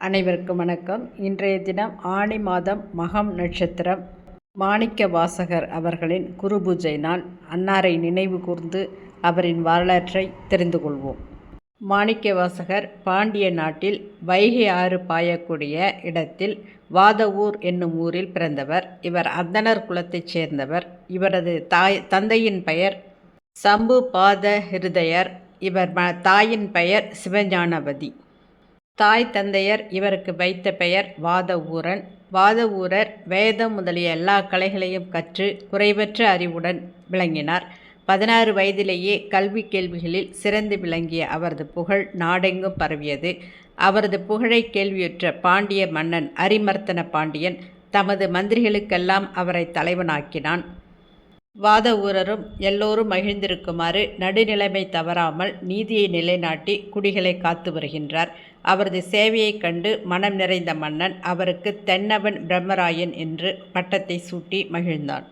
அனைவருக்கும் வணக்கம். இன்றைய தினம் ஆணி மாதம் மகம் நட்சத்திரம். மாணிக்க வாசகர் அவர்களின் குரு பூஜை நாள் அன்னாரை நினைவு கூர்ந்து அவரின் வரலாற்றை தெரிந்து கொள்வோம். மாணிக்க வாசகர் பாண்டிய நாட்டில் வைகை ஆறு பாயக்கூடிய இடத்தில் வாதவூர் என்னும் ஊரில் பிறந்தவர். இவர் அந்தனர் குலத்தைச் சேர்ந்தவர். இவரது தாய் தந்தையின் பெயர் சம்பு பாத ஹிருதயர் இவர் ம தாயின் பெயர் சிவஞானபதி தாய் தந்தையர் இவருக்கு வைத்த பெயர் வாதவூரன். வாதவூரர் வேதம் முதலிய எல்லா கலைகளையும் கற்று குறைவற்ற அறிவுடன் விளங்கினார். பதினாறு வயதிலேயே கல்வி கேள்விகளில் சிறந்து விளங்கிய அவரது புகழ் நாடெங்கும் பரவியது. அவரது புகழை கேள்வியுற்ற பாண்டிய மன்னன் அரிமர்த்தன பாண்டியன் தமது மந்திரிகளுக்கெல்லாம் அவரை தலைவனாக்கினான். வாத ஊரரும் எல்லோரும் மகிழ்ந்திருக்குமாறு நடுநிலைமை தவறாமல் நீதியை நிலைநாட்டி குடிகளை காத்து வருகின்றார். அவரது சேவையைக் கண்டு மனம் நிறைந்த மன்னன் அவருக்கு தென்னவன் பிரம்மராயன் என்று பட்டத்தை சூட்டி மகிழ்ந்தான்.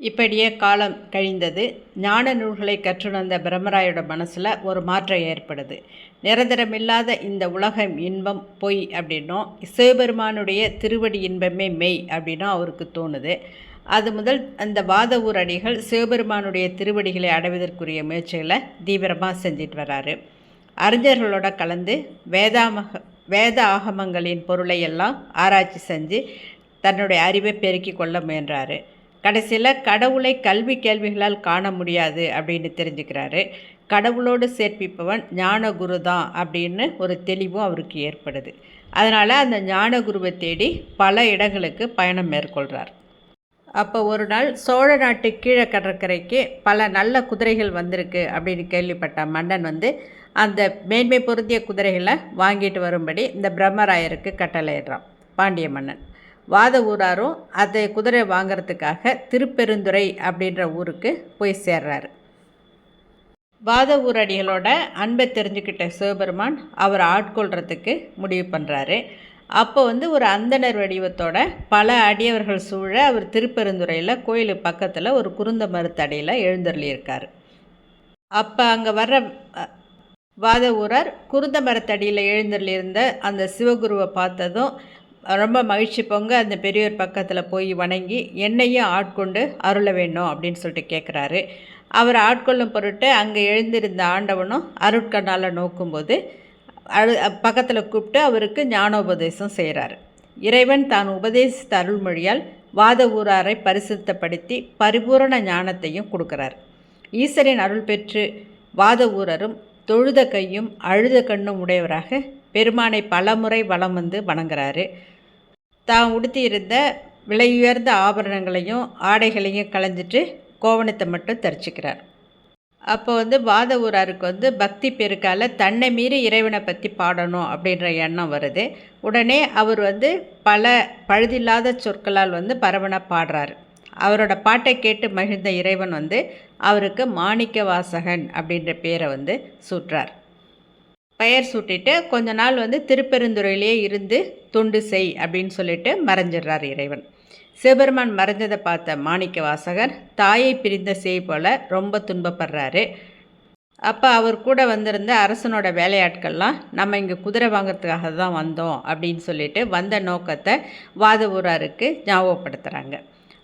இப்படியே காலம் கழிந்தது. ஞான நூல்களை கற்றுணர்ந்த பிரம்மராயோட மனசில் ஒரு மாற்றம் ஏற்படுது. நிரந்தரமில்லாத இந்த உலகம் இன்பம் பொய் அப்படின்னும் சிவபெருமானுடைய திருவடி இன்பமே மெய் அப்படின்னும் அவருக்கு தோணுது. அது முதல் அந்த வாத ஊர் அடிகள் சிவபெருமானுடைய திருவடிகளை அடைவதற்குரிய முயற்சிகளை தீவிரமாக செஞ்சிட்டு வராரு. அறிஞர்களோட கலந்து வேதாமக வேத ஆகமங்களின் பொருளை எல்லாம் ஆராய்ச்சி செஞ்சு தன்னுடைய அறிவை பெருக்கி கொள்ள முயன்றார். கடைசியில் கடவுளை கல்வி கேள்விகளால் காண முடியாது அப்படின்னு தெரிஞ்சுக்கிறாரு. கடவுளோடு சேர்ப்பிப்பவன் ஞான குரு தான் அப்படின்னு ஒரு தெளிவும் அவருக்கு ஏற்படுது. அதனால் அந்த ஞான குருவை தேடி பல இடங்களுக்கு பயணம் மேற்கொள்கிறார் அப்போ ஒரு நாள் சோழ நாட்டு கீழே கடற்கரைக்கு பல நல்ல குதிரைகள் வந்திருக்கு அப்படின்னு கேள்விப்பட்ட மன்னன் வந்து அந்த மேன்மை பொருந்திய குதிரைகளை வாங்கிட்டு வரும்படி இந்த பிரம்மராயருக்கு கட்டளையிடுறான் பாண்டிய மன்னன். வாத ஊராரும் அதை குதிரை வாங்கிறதுக்காக திருப்பெருந்துறை அப்படின்ற ஊருக்கு போய் சேர்றாரு. வாத ஊரடிகளோட அன்பை தெரிஞ்சுக்கிட்ட சிவபெருமான் அவர் ஆட்கொள்கிறதுக்கு முடிவு பண்ணுறாரு அப்போ வந்து ஒரு அந்தணர் வடிவத்தோட பல அடியவர்கள் சூழ அவர் திருப்பெருந்துறையில் கோயில் பக்கத்தில் ஒரு குருந்த மருத்தடியில் எழுந்தருளியிருக்கார். அப்போ அங்கே வர்ற வாதவூரர் குருந்த மரத்தடியில் எழுந்திருந்த அந்த சிவகுருவை பார்த்ததும் ரொம்ப மகிழ்ச்சி பொங்க அந்த பெரியோர் பக்கத்தில் போய் வணங்கி என்னையும் ஆட்கொண்டு அருள வேணும் அப்படின்னு சொல்லிட்டு கேட்குறாரு அவர் ஆட்கொள்ளும் பொருட்டு அங்கே எழுந்திருந்த ஆண்டவனும் அருட்கண்ணால் நோக்கும்போது அழு பக்கத்தில் கூப்பிட்டு அவருக்கு ஞானோபதேசம் செய்கிறார் இறைவன் தான் உபதேசித்த அருள்மொழியால் வாத ஊராரை பரிசுத்தப்படுத்தி பரிபூரண ஞானத்தையும் கொடுக்குறார். ஈஸ்வரின் அருள் பெற்று வாத ஊரரும் தொழுத கையும் அழுத கண்ணும் உடையவராக பெருமானை பலமுறை வலம் வந்து வணங்குறாரு. தான் உடுத்தியிருந்த விலையுயர்ந்த ஆபரணங்களையும் ஆடைகளையும் களைஞ்சிட்டு கோவணத்தை மட்டும் தரிச்சிக்கிறார். அப்போ வந்து வாத ஊராருக்கு வந்து பக்தி பெருக்கால் தன்னை மீறி இறைவனை பற்றி பாடணும் அப்படின்ற எண்ணம் வருது. உடனே அவர் வந்து பல பழுதில்லாத சொற்களால் வந்து பரவனை பாடுறாரு. அவரோட பாட்டை கேட்டு மகிழ்ந்த இறைவன் வந்து அவருக்கு மாணிக்க வாசகன் அப்படின்ற பேரை வந்து சூட்டுறார். பெயர் சூட்டிட்டு கொஞ்ச நாள் வந்து திருப்பெருந்துறையிலே இருந்து தொண்டு செய் அப்படின்னு சொல்லிட்டு மறைஞ்சிடுறார் இறைவன். சிவபெருமான் மறைஞ்சதை பார்த்த மாணிக்க வாசகர் தாயை பிரிந்த செய் போல் ரொம்ப துன்பப்படுறாரு. அப்போ அவர் கூட வந்திருந்த அரசனோட வேலையாட்கள்லாம் நம்ம இங்கே குதிரை வாங்கிறதுக்காக தான் வந்தோம் அப்படின்னு சொல்லிட்டு வந்த நோக்கத்தை வாதவூராருக்கு ஞாபகப்படுத்துகிறாங்க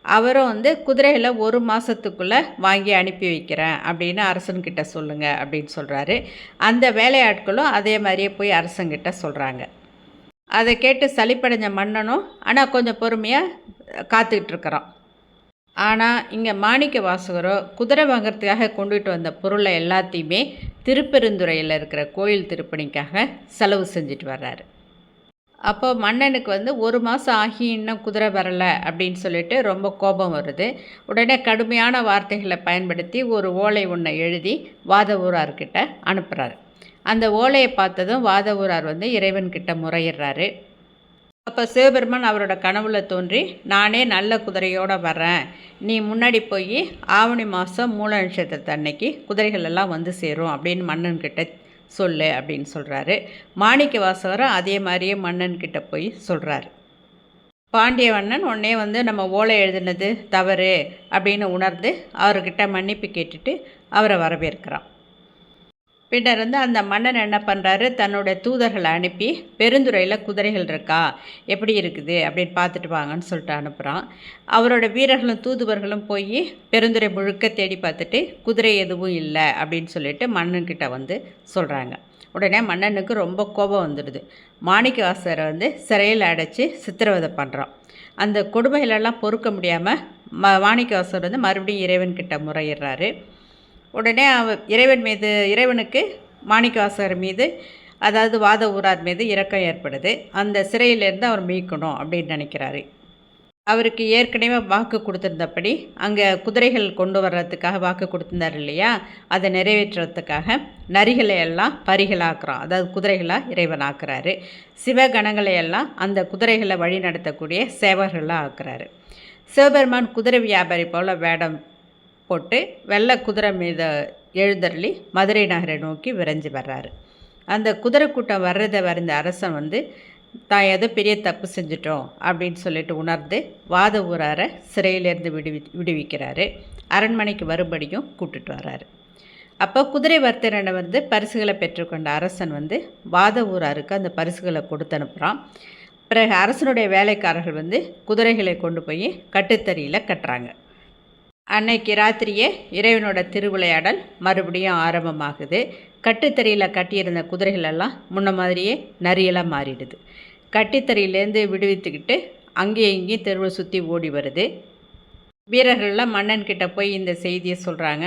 அவரும் வந்து குதிரைகளை ஒரு மாதத்துக்குள்ளே வாங்கி அனுப்பி வைக்கிறேன் அப்படின்னு அரசன்கிட்ட சொல்லுங்கள் அப்படின்னு சொல்கிறாரு அந்த வேலையாட்களும் அதே மாதிரியே போய் அரசங்கிட்ட சொல்கிறாங்க அதை கேட்டு சளிப்படைஞ்ச மன்னனும் ஆனால் கொஞ்சம் பொறுமையாக காத்துக்கிட்டு இருக்கிறான். ஆனால் இங்கே மாணிக்க வாசகரோ குதிரை வாங்கிறதுக்காக கொண்டுட்டு வந்த பொருளை எல்லாத்தையுமே திருப்பெருந்துறையில் இருக்கிற கோயில் திருப்பணிக்காக செலவு செஞ்சுட்டு வர்றாரு. அப்போ மன்னனுக்கு வந்து ஒரு மாதம் ஆகி இன்னும் குதிரை வரலை அப்படின்னு சொல்லிட்டு ரொம்ப கோபம் வருது. உடனே கடுமையான வார்த்தைகளை பயன்படுத்தி ஒரு ஓலை ஒன்றை எழுதி வாத ஊரார்கிட்ட அனுப்புகிறாரு அந்த ஓலையை பார்த்ததும் வாத ஊரார் வந்து இறைவன்கிட்ட முறையிடுறாரு. அப்போ சிவபெருமான் அவரோட கனவுல தோன்றி நானே நல்ல குதிரையோடு வர்றேன். நீ முன்னாடி போய் ஆவணி மாதம் மூல நட்சத்திரத்து அன்னைக்கு குதிரைகள் எல்லாம் வந்து சேரும் அப்படின்னு மன்னன்கிட்ட சொல்லு அப்படின்னு சொல்கிறாரு மாணிக்க வாசகரும் அதே மாதிரியே மன்னன்கிட்ட போய் சொல்கிறாரு பாண்டியவண்ணன் உடனே வந்து நம்ம ஓலை எழுதினது தவறு அப்படின்னு உணர்ந்து அவர்கிட்ட மன்னிப்பு கேட்டுட்டு அவரை வரவேற்கிறான். பின்னர் வந்து அந்த மன்னன் என்ன பண்ணுறாரு தன்னுடைய தூதர்களை அனுப்பி பெருந்துறையில் குதிரைகள் இருக்கா? எப்படி இருக்குது? அப்படின்னு பார்த்துட்டு வாங்கன்னு சொல்லிட்டு அனுப்புகிறான் அவரோட வீரர்களும் தூதுவர்களும் போய் பெருந்துறை முழுக்க தேடி பார்த்துட்டு குதிரை எதுவும் இல்லை அப்படின்னு சொல்லிட்டு மன்னன்கிட்ட வந்து சொல்கிறாங்க உடனே மன்னனுக்கு ரொம்ப கோபம் வந்துடுது. மாணிக்கவாசரை வந்து சிறையில் அடைச்சி சித்திரவதை பண்ணுறான் அந்த கொடுமைகளெல்லாம் பொறுக்க முடியாமல் ம மாணிக்கவாசர் வந்து மறுபடியும் இறைவன்கிட்ட முறையிடுறாரு. உடனே இறைவன் மீது இறைவனுக்கு மாணிக்கவாசகர் மீது அதாவது வாத ஊரார் மீது இரக்கம் ஏற்படுது. அந்த சிறையிலேருந்து அவர் மீட்கணும் அப்படின்னு நினைக்கிறாரு. அவருக்கு ஏற்கனவே வாக்கு கொடுத்துருந்தபடி அங்கே குதிரைகள் கொண்டு வர்றதுக்காக வாக்கு கொடுத்துருந்தார் இல்லையா? அதை நிறைவேற்றுறதுக்காக நரிகளை எல்லாம் பரிகளாக்குறோம் அதாவது குதிரைகளாக இறைவன் ஆக்குறாரு சிவகணங்களை எல்லாம் அந்த குதிரைகளை வழி நடத்தக்கூடிய சேவர்களாக ஆக்குறாரு. சிவபெருமான் குதிரை வியாபாரி போல் வேடம் போட்டு வெள்ளை குதிரை மீத எழுந்தருளி மதுரை நகரை நோக்கி விரைஞ்சு வர்றாரு. அந்த குதிரை கூட்டம் வர்றதை வரைந்த அரசன் வந்து தான் ஏதோ பெரிய தப்பு செஞ்சிட்டோம் அப்படின்னு சொல்லிட்டு உணர்ந்து வாத ஊராரை சிறையிலேருந்து விடுவி விடுவிக்கிறாரு. அரண்மனைக்கு வரும்படியும் கூப்பிட்டுட்டு வர்றாரு. அப்போ குதிரை வர்த்தனை வந்து பரிசுகளை பெற்றுக்கொண்ட அரசன் வந்து வாத ஊராருக்கு அந்த பரிசுகளை கொடுத்து அனுப்புகிறான் பிறகு அரசனுடைய வேலைக்காரர்கள் வந்து குதிரைகளை கொண்டு போய் கட்டுத்தறியில் கட்டுறாங்க. அன்னைக்கு ராத்திரியே இறைவனோட திருவிளையாடல் மறுபடியும் ஆரம்பமாகுது. கட்டுத்தறியில் கட்டியிருந்த குதிரைகளெல்லாம் முன்ன மாதிரியே நரியெல்லாம் மாறிடுது. கட்டித்தறியிலேருந்து விடுவித்துக்கிட்டு அங்கேயும் இங்கேயும் தெருவை சுற்றி ஓடி வருது. வீரர்கள்லாம் மன்னன் கிட்ட போய் இந்த செய்தியை சொல்கிறாங்க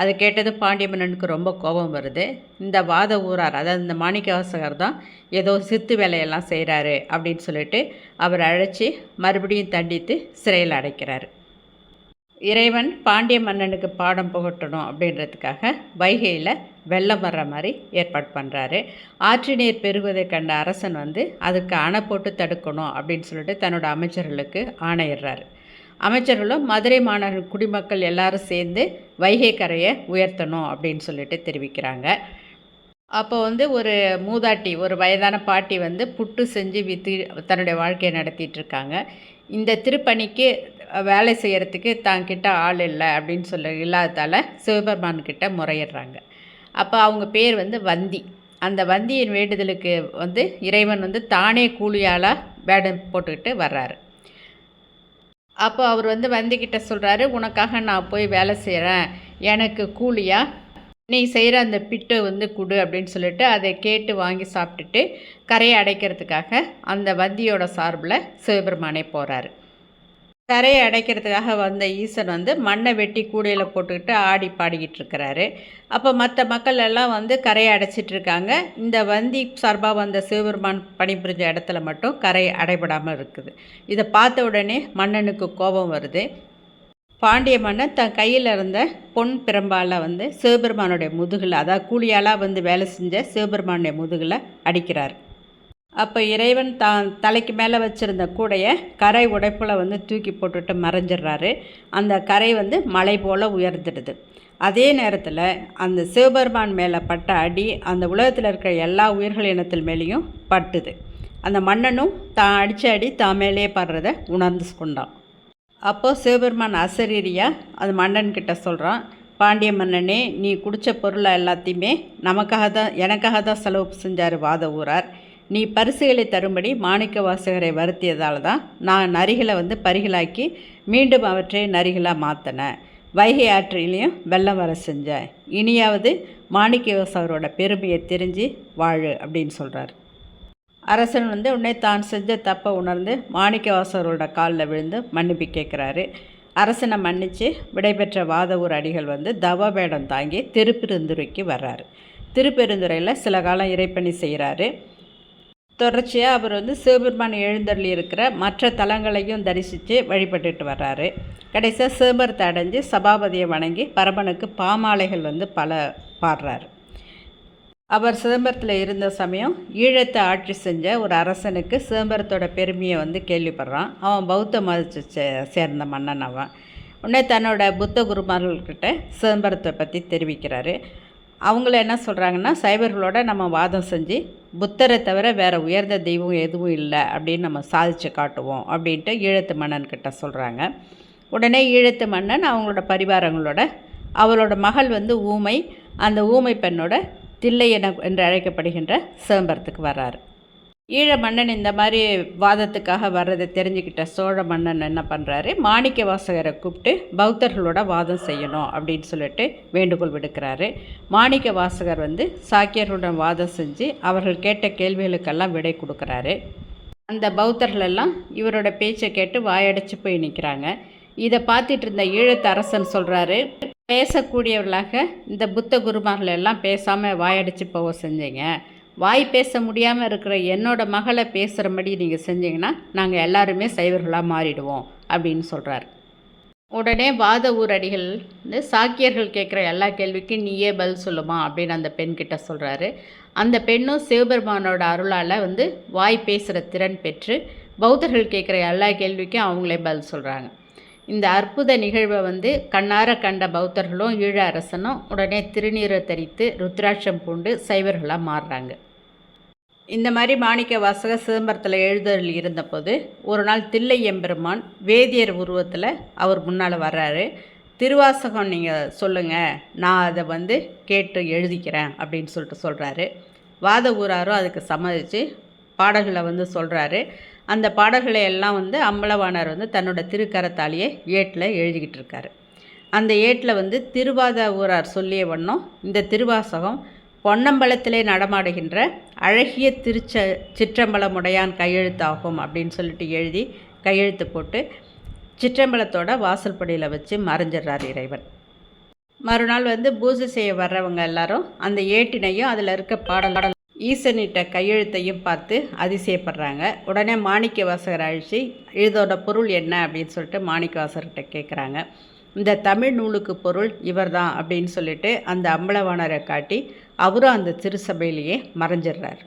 அதை கேட்டது பாண்டிய மன்னனுக்கு ரொம்ப கோபம் வருது. இந்த வாத ஊரார் அதாவது இந்த மாணிக்கவாசகர் தான் ஏதோ சித்து வேலையெல்லாம் செய்கிறாரு அப்படின்னு சொல்லிட்டு அவர் அழைச்சி மறுபடியும் தண்டித்து சிறையில் அடைக்கிறாரு. இறைவன் பாண்டிய மன்னனுக்கு பாடம் புகட்டணும் அப்படின்றதுக்காக வைகையில் வெள்ளம் வர்ற மாதிரி ஏற்பாடு பண்ணுறாரு ஆற்று நீர் பெருகுவதை கண்ட அரசன் வந்து அதுக்கு அணை போட்டு தடுக்கணும் அப்படின்னு சொல்லிட்டு தன்னோட அமைச்சர்களுக்கு ஆணையிடுறாரு. அமைச்சர்களும் மதுரை மாநகர் குடிமக்கள் எல்லாரும் சேர்ந்து வைகை கரையை உயர்த்தணும் அப்படின்னு சொல்லிட்டு தெரிவிக்கிறாங்க. அப்போ வந்து ஒரு மூதாட்டி ஒரு வயதான பாட்டி வந்து புட்டு செஞ்சு விற்று தன்னுடைய வாழ்க்கையை நடத்திட்டு இருக்காங்க. இந்த திருப்பணிக்கு வேலை செய்கிறதுக்கு தாங்கிட்ட ஆள் இல்லை அப்படின்னு சொல்லி இல்லாததால் சிவபெருமான் கிட்ட முறையிடுறாங்க. அப்போ அவங்க பேர் வந்து வந்தி. அந்த வந்தியின் வேண்டுதலுக்கு வந்து இறைவன் வந்து தானே கூலியாளாக வேடம் போட்டுக்கிட்டு வர்றாரு. அப்போ அவர் வந்து வந்திக்கிட்ட சொல்கிறாரு உனக்காக நான் போய் வேலை செய்கிறேன் எனக்கு கூலியாக நீ செய்கிற அந்த பிட்டை வந்து கொடு அப்படின்னு சொல்லிட்டு அதை கேட்டு வாங்கி சாப்பிட்டுட்டு கரையை அடைக்கிறதுக்காக அந்த வந்தியோட சார்பில் சிவபெருமானே போகிறாரு கரையை அடைக்கிறதுக்காக வந்த ஈசன் வந்து மண்ணை வெட்டி கூடையில் போட்டுக்கிட்டு ஆடி பாடிக்கிட்டு இருக்கிறாரு. அப்போ மற்ற மக்கள் எல்லாம் வந்து கரையை அடைச்சிட்டு இருக்காங்க. இந்த வந்தி சார்பாக வந்த சிவபெருமான் பணிபுரிஞ்ச இடத்துல மட்டும் கரை அடைபடாமல் இருக்குது. இதை பார்த்த உடனே மன்னனுக்கு கோபம் வருது. பாண்டிய மன்னன் தன் கையில் இருந்த பொன் பிரம்பால் வந்து சிவபெருமானுடைய முதுகில் அதாவது கூலியாலாக வந்து வேலை செஞ்ச சிவபெருமானுடைய முதுகில் அடிக்கிறார். அப்போ இறைவன் தான் தலைக்கு மேலே வச்சுருந்த கூடையை கரை உடைப்பில் வந்து தூக்கி போட்டுட்டு மறைஞ்சிடுறாரு. அந்த கரை வந்து மலை போல் உயர்ந்துடுது. அதே நேரத்தில் அந்த சிவபெருமான் மேலே பட்ட அடி அந்த உலகத்தில் இருக்கிற எல்லா உயிர்கள் இனத்தில் மேலேயும் பட்டுது. அந்த மன்னனும் தான் அடித்த அடி தான் மேலே படுறத உணர்ந்து கொண்டான். அப்போது சிவபெருமான் அசரீரியா அது மன்னன்கிட்ட சொல்கிறான் பாண்டிய மன்னனே நீ குடித்த பொருளை எல்லாத்தையுமே நமக்காக தான் எனக்காக தான் செலவு செஞ்சார் வாத ஊரார். நீ பரிசுகளை தரும்படி மாணிக்க வாசகரை வருத்தியதால் தான் நான் நரிகளை வந்து பரிகளாக்கி மீண்டும் அவற்றை நரிகளாக மாற்றினேன் வைகை ஆற்றிலையும் வெள்ளம் வர செஞ்சேன் இனியாவது மாணிக்க வாசகரோட பெருமையை தெரிஞ்சு வாழு அப்படின்னு சொல்கிறார் அரசன் வந்து உடனே தான் செஞ்ச தப்பை உணர்ந்து மாணிக்கவாசகரோட காலில் விழுந்து மன்னிப்பு கேட்குறாரு. அரசனை மன்னித்து விடைபெற்ற வாதவூர் அடிகள் வந்து தவ வேடம் தாங்கி திருப்பெருந்துறைக்கு வர்றாரு. திருப்பெருந்துறையில் சில காலம் இறைப்பணி செய்கிறாரு தொடர்ச்சியாக அவர் வந்து சிவபெருமான் எழுந்தருளி இருக்கிற மற்ற தலங்களையும் தரிசித்து வழிபட்டுட்டு வர்றாரு. கடைசியாக சிவபரத்தை அடைஞ்சு சபாபதியை வணங்கி பரபனுக்கு பாமாலைகள் வந்து பல பாடுறாரு. அவர் சிதம்பரத்தில் இருந்த சமயம் ஈழத்தை ஆட்சி செஞ்ச ஒரு அரசனுக்கு சிதம்பரத்தோட பெருமையை வந்து கேள்விப்படுறான். அவன் பௌத்த மதத்தை சே சேர்ந்த மன்னன் அவன். உடனே தன்னோட புத்த குருமார்கள்கிட்ட சிதம்பரத்தை பற்றி தெரிவிக்கிறாரு. அவங்கள என்ன சொல்கிறாங்கன்னா சைபர்களோட நம்ம வாதம் செஞ்சு புத்தரை தவிர வேறு உயர்ந்த தெய்வம் எதுவும் இல்லை அப்படின்னு நம்ம சாதித்து காட்டுவோம் அப்படின்ட்டு ஈழத்து மன்னன்கிட்ட சொல்கிறாங்க உடனே ஈழத்து மன்னன் அவங்களோட பரிவாரங்களோட அவளோட மகள் வந்து ஊமை அந்த ஊமை பெண்ணோட தில்லை என என்று அழைக்கப்படுகின்ற சிதம்பரத்துக்கு வர்றாரு. ஈழ மன்னன் இந்த மாதிரி வாதத்துக்காக வர்றதை தெரிஞ்சுக்கிட்ட சோழ மன்னன் என்ன பண்ணுறாரு மாணிக்க வாசகரை கூப்பிட்டு பௌத்தர்களோட வாதம் செய்யணும் அப்படின்னு சொல்லிட்டு வேண்டுகோள் விடுக்கிறாரு. மாணிக்க வாசகர் வந்து சாக்கியர்களுடன் வாதம் செஞ்சு அவர்கள் கேட்ட கேள்விகளுக்கெல்லாம் விடை கொடுக்குறாரு. அந்த பௌத்தர்கள் எல்லாம் இவரோட பேச்சை கேட்டு வாயடைச்சு போய் நிற்கிறாங்க இதை பார்த்துட்டு இருந்த ஈழத்து அரசன் சொல்கிறாரு பேசக்கூடியவர்களாக இந்த புத்த குருமார்கள் எல்லாம் பேசாமல் வாயடிச்சு போக செஞ்சீங்க. வாய் பேச முடியாமல் இருக்கிற என்னோட மகளை பேசுகிறபடி நீங்கள் செஞ்சீங்கன்னா நாங்கள் எல்லாருமே சைவர்களாக மாறிடுவோம் அப்படின்னு சொல்கிறார் உடனே வாத ஊரடிகள் வந்து சாக்கியர்கள் கேட்குற எல்லா கேள்விக்கும் நீயே பதில் சொல்லுமா அப்படின்னு அந்த பெண்கிட்ட சொல்கிறாரு அந்த பெண்ணும் சிவபெருமானோட அருளால் வந்து வாய் பேசுகிற திறன் பெற்று பௌத்தர்கள் கேட்குற எல்லா கேள்விக்கும் அவங்களே பதில் சொல்கிறாங்க இந்த அற்புத நிகழ்வை வந்து கண்ணார கண்ட பௌத்தர்களும் ஈழ அரசனும் உடனே திருநீரை தரித்து ருத்ராட்சம் பூண்டு சைவர்களாக மாறுறாங்க. இந்த மாதிரி மாணிக்க வாசக சிதம்பரத்தில் எழுதல் இருந்தபோது ஒரு நாள் தில்லை எம்பெருமான் வேதியர் உருவத்தில் அவர் முன்னால் வர்றாரு. திருவாசகம் நீங்கள் சொல்லுங்கள் நான் அதை வந்து கேட்டு எழுதிக்கிறேன் அப்படின்னு சொல்லிட்டு சொல்கிறாரு வாத ஊராரும் அதுக்கு சம்மதித்து பாடல்களை வந்து சொல்கிறாரு அந்த பாடல்களை எல்லாம் வந்து அம்பலவாணர் வந்து தன்னோட திருக்கரத்தாலேயே ஏட்டில் எழுதிக்கிட்டு இருக்காரு. அந்த ஏட்டில் வந்து திருவாத ஊரார் சொல்லிய வண்ணம் இந்த திருவாசகம் பொன்னம்பலத்திலே நடமாடுகின்ற அழகிய திருச்ச சிற்றம்பலமுடையான் கையெழுத்தாகும் அப்படின்னு சொல்லிட்டு எழுதி கையெழுத்து போட்டு சிற்றம்பலத்தோட வாசல்படியில் வச்சு மறைஞ்சிடுறார் இறைவன். மறுநாள் வந்து பூஜை செய்ய வர்றவங்க எல்லாரும் அந்த ஏட்டினையும் அதில் இருக்க பாடல் பாடல் ஈசனிட்ட கையெழுத்தையும் பார்த்து அதிசயப்படுறாங்க. உடனே மாணிக்க வாசகர் அழிச்சு இதோட பொருள் என்ன? அப்படின்னு சொல்லிட்டு மாணிக்க வாசகர்கிட்ட கேட்குறாங்க இந்த தமிழ் நூலுக்கு பொருள் இவர்தான் அப்படின்னு சொல்லிட்டு அந்த அம்பலவாணரை காட்டி அவரும் அந்த திருசபையிலேயே மறைஞ்சிடுறார்.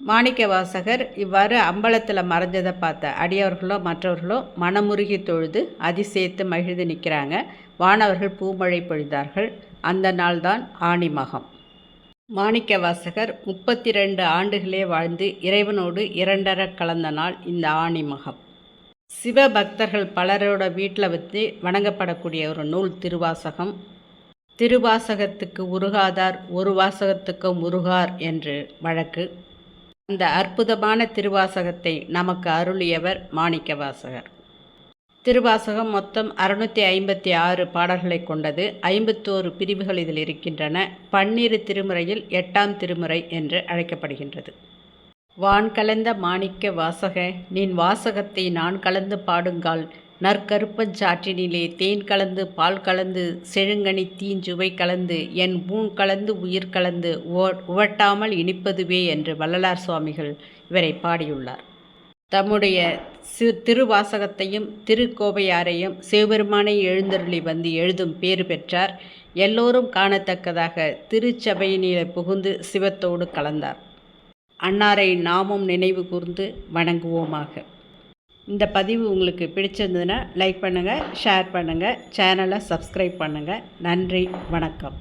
மாணிக்க வாசகர் இவ்வாறு அம்பலத்தில் மறைஞ்சதை பார்த்த அடியவர்களோ மற்றவர்களோ மனமுருகி தொழுது அதிசயத்து மகிழ்ந்து நிற்கிறாங்க வானவர்கள் பூமழை பொழிந்தார்கள். அந்த நாள்தான் ஆணி மகம் மாணிக்க வாசகர் முப்பத்தி ரெண்டு ஆண்டுகளே வாழ்ந்து இறைவனோடு இரண்டர கலந்த நாள் இந்த ஆணி மகம். சிவபக்தர்கள் பலரோட வீட்டில் வச்சு வணங்கப்படக்கூடிய ஒரு நூல் திருவாசகம். திருவாசகத்துக்கு உருகாதார் ஒரு வாசகத்துக்கும் உருகார் என்று வழக்கு. அந்த அற்புதமான திருவாசகத்தை நமக்கு அருளியவர் மாணிக்க வாசகர் திருவாசகம் மொத்தம் அறுநூற்றி ஐம்பத்தி ஆறு பாடல்களை கொண்டது. ஐம்பத்தோரு பிரிவுகள் இதில் இருக்கின்றன. பன்னிரு திருமுறையில் எட்டாம் திருமுறை என்று அழைக்கப்படுகின்றது. வான் கலந்த மாணிக்க வாசக நின் வாசகத்தை நான் கலந்து பாடுங்கால் நற்கருப்பஞ்சாற்றினிலே தேன் கலந்து பால் கலந்து செழுங்கனி தீஞ்சுவை கலந்து என் பூன் கலந்து உயிர் கலந்து உவட்டாமல் இனிப்பதுவே என்று வள்ளலார் சுவாமிகள் இவரை பாடியுள்ளார். தம்முடைய சிறு திருவாசகத்தையும் திருக்கோவையாரையும் சிவபெருமானை எழுந்தருளி வந்து எழுதும் பேறு பெற்றார். எல்லோரும் காணத்தக்கதாக திருச்சபையினிலே புகுந்து சிவத்தோடு கலந்தார். அன்னாரை நாமும் நினைவு கூர்ந்து வணங்குவோமாக. இந்த பதிவு உங்களுக்கு பிடிச்சிருந்ததுன்னா லைக் பண்ணுங்கள் ஷேர் பண்ணுங்கள் சேனலை சப்ஸ்கிரைப் பண்ணுங்கள் நன்றி வணக்கம்.